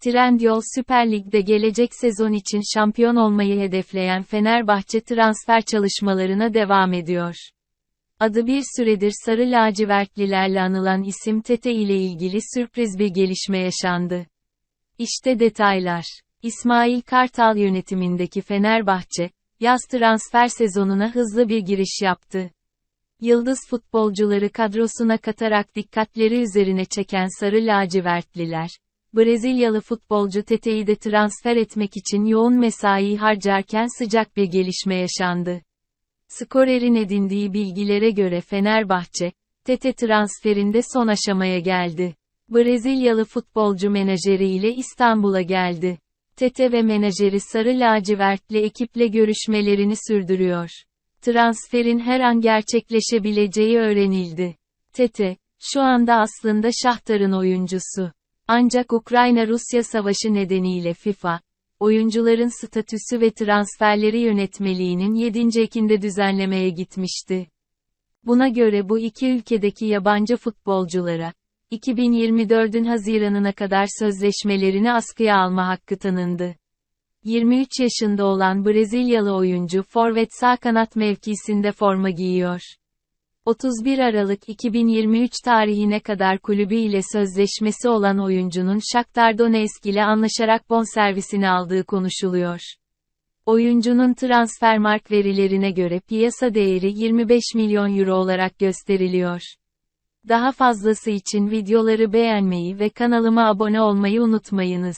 Trendyol Süper Lig'de gelecek sezon için şampiyon olmayı hedefleyen Fenerbahçe transfer çalışmalarına devam ediyor. Adı bir süredir sarı lacivertlilerle anılan isim Tete ile ilgili sürpriz bir gelişme yaşandı. İşte detaylar. İsmail Kartal yönetimindeki Fenerbahçe, yaz transfer sezonuna hızlı bir giriş yaptı. Yıldız futbolcuları kadrosuna katarak dikkatleri üzerine çeken sarı lacivertliler, Brezilyalı futbolcu Tete'yi de transfer etmek için yoğun mesai harcarken sıcak bir gelişme yaşandı. Skorer'in edindiği bilgilere göre Fenerbahçe, Tete transferinde son aşamaya geldi. Brezilyalı futbolcu menajeri ile İstanbul'a geldi. Tete ve menajeri Sarı Lacivertli ekiple görüşmelerini sürdürüyor. Transferin her an gerçekleşebileceği öğrenildi. Tete, şu anda aslında Şahtar'ın oyuncusu. Ancak Ukrayna-Rusya savaşı nedeniyle FIFA, oyuncuların statüsü ve transferleri yönetmeliğinin 7. ekinde düzenlemeye gitmişti. Buna göre bu iki ülkedeki yabancı futbolculara, 2024'ün Haziran'ına kadar sözleşmelerini askıya alma hakkı tanındı. 23 yaşında olan Brezilyalı oyuncu forvet sağ kanat mevkisinde forma giyiyor. 31 Aralık 2023 tarihine kadar kulübü ile sözleşmesi olan oyuncunun Shakhtar Donetsk ile anlaşarak bonservisini aldığı konuşuluyor. Oyuncunun transfermark verilerine göre piyasa değeri 25 milyon euro olarak gösteriliyor. Daha fazlası için videoları beğenmeyi ve kanalıma abone olmayı unutmayınız.